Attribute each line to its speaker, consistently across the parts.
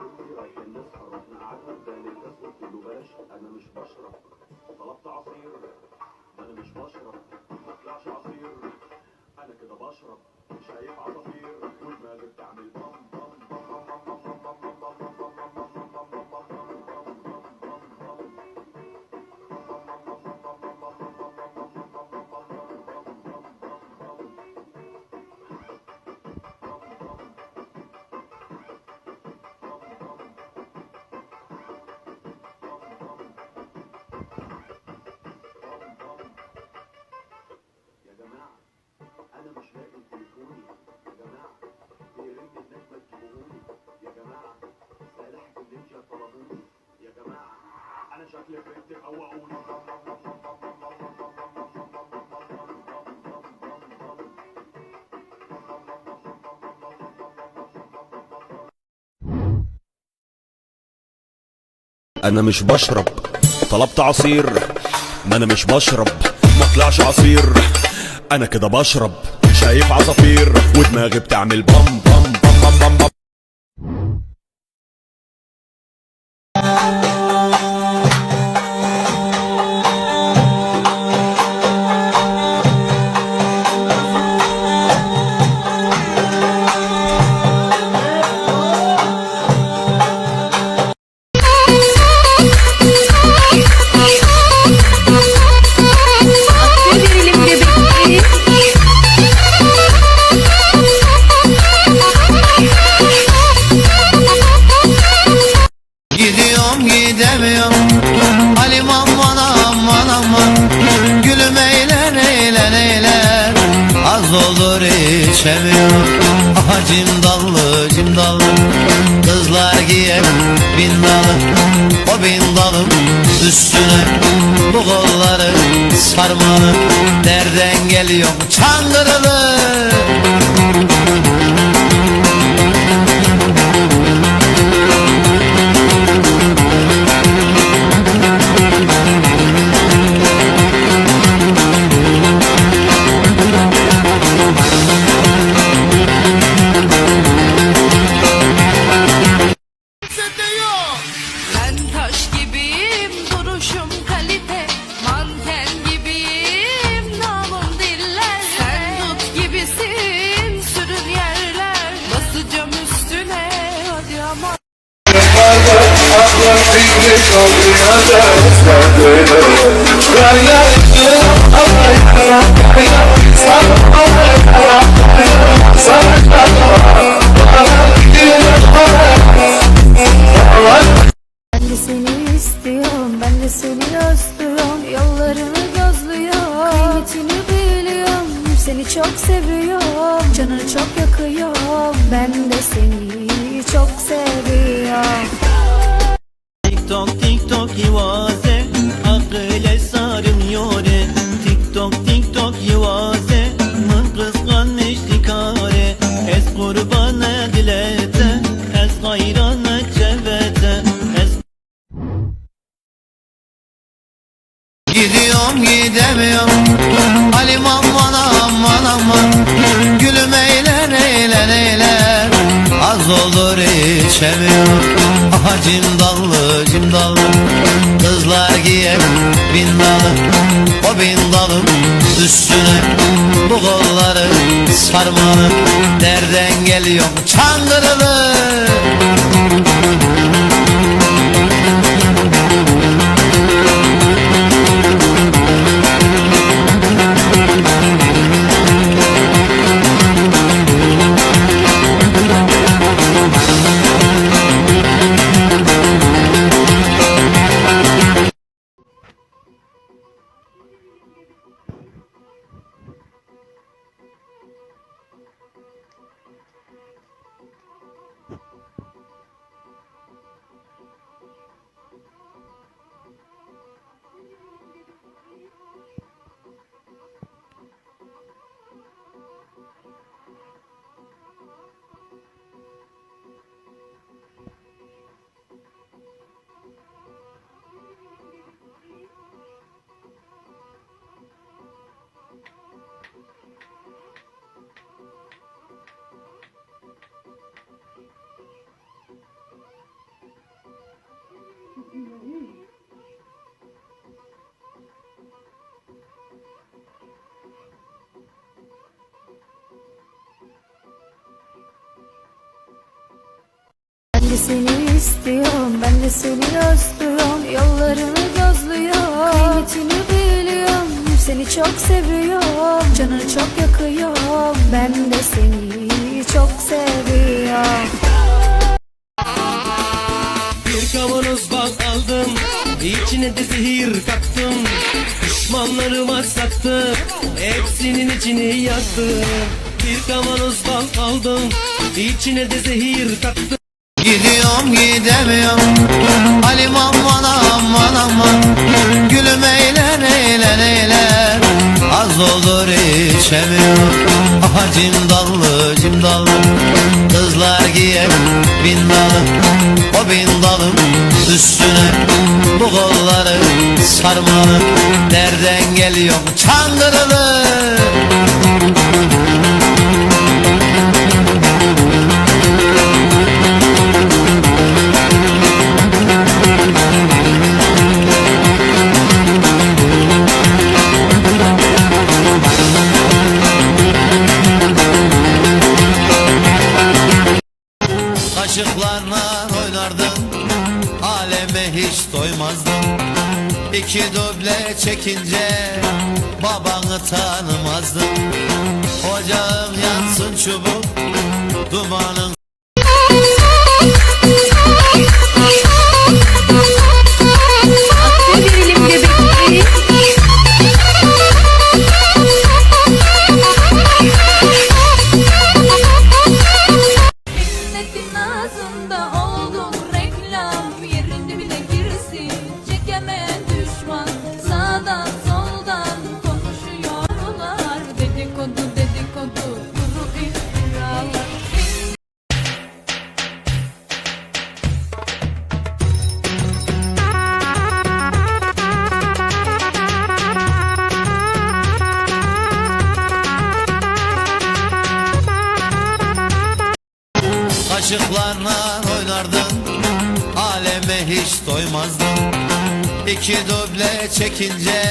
Speaker 1: رايحين نسهر وإحنا قعدنا قدام الكاس قلت له بلاش أنا مش بشرب طلبت عصير أنا مش بشرب ما طلعش عصير أنا كده بشرب شايف عصافير ودماغي بتعمل بام أنا مش
Speaker 2: بشرب. طلبت عصير ما أنا مش بشرب. ما طلعش عصير. أنا كده بشرب. شايف عصافير ودماغي بتعمل بام بام بام بام بام, بام.
Speaker 3: Gidemiyorum Halim aman aman aman. Gülüm eyler eyler eyler. Az olur içemiyorum Aha cimdallı cimdallı. Kızlar giyer bin dalı. O bin dalım üstüne Bu kolları sarmalı. Nereden geliyor? Çangırılı
Speaker 4: Ben taş gibiyim, duruşum kalite. Manken gibiyim, namım diller. Sen dut gibisin, sürün yerler. Basacağım üstüne, hadi ama.
Speaker 5: Ben Şimdi seni özlüyorum Yollarını gözlüyor. Kıymetini biliyorum Seni çok seviyorum. Canını çok yakıyorum Ben de seni çok seviyorum.
Speaker 6: Tik tok tik tok yuvaze Akıl esarım yore. Tik yuvaze
Speaker 3: Gidiyorum gidemiyorum. Halim aman aman aman. Gülüm eyler eyler eyler. Az olur içemiyorum. Aha cimdallı cimdallı Kızlar giyer bin dalı O bin dalım üstüne Bu kolları sarmalı. Nereden geliyor? Çangırılı
Speaker 5: Ben de seni istiyorum, ben de seni özlüyorum. Yollarını gözlüyorum, kıymetini biliyorum. Seni çok seviyorum, canını çok yakıyorum. Ben de seni çok seviyorum.
Speaker 6: Bir kavanoz bal aldım. İçine de zehir kattım. Düşmanlarıma sattım. Hepsinin içini yaktım. Bir kavanoz bal aldım. İçine de zehir kattım.
Speaker 3: Gidiyorum gidemiyorum. Halim aman Bu kolları sarmalı Nereden geliyorum çangırılı doymazdın İki duble çekince Babanı tanımazdın Ocağın yansın çubuk Dumanın Doymazdın İki duble çekince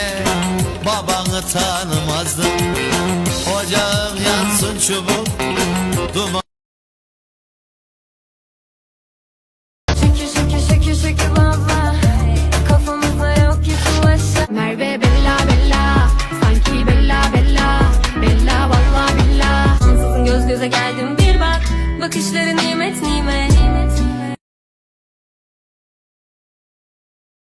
Speaker 3: Babanı tanımazdın Ocağın yansın çubuk Duman